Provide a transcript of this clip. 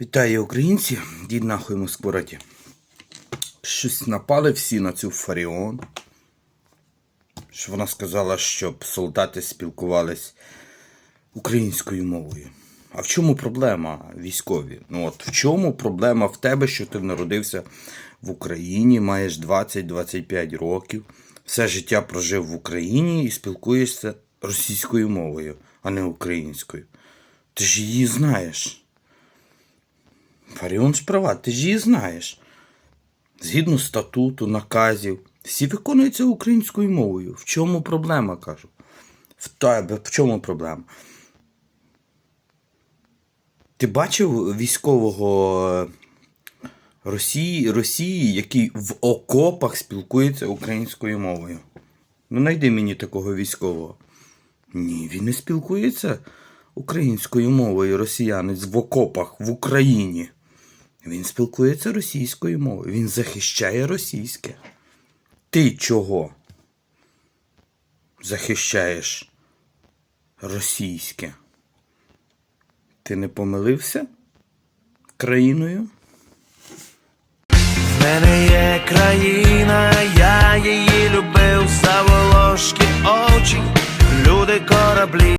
Вітаю українці, дід нахуй Москвораті. Щось напали всі на цю Фаріон. Що вона сказала, щоб солдати спілкувались українською мовою. А в чому проблема військові? Ну от в чому проблема в тебе, що ти народився в Україні, маєш 20-25 років, все життя прожив в Україні і спілкуєшся російською мовою, а не українською. Ти ж її знаєш. Фаріон ж права, ти ж її знаєш. Згідно статуту, наказів, всі виконуються українською мовою. В чому проблема, кажу? В тебе, в чому проблема? Ти бачив військового е, Росії, Росії, який в окопах спілкується українською мовою? Ну, найди мені такого військового. Ні, він не спілкується українською мовою, росіянець в окопах в Україні. Він спілкується російською мовою. Він захищає російське. Ти чого? Захищаєш російське? Ти не помилився країною? В мене є країна, я її любив, заволошки очі, люди кораблі.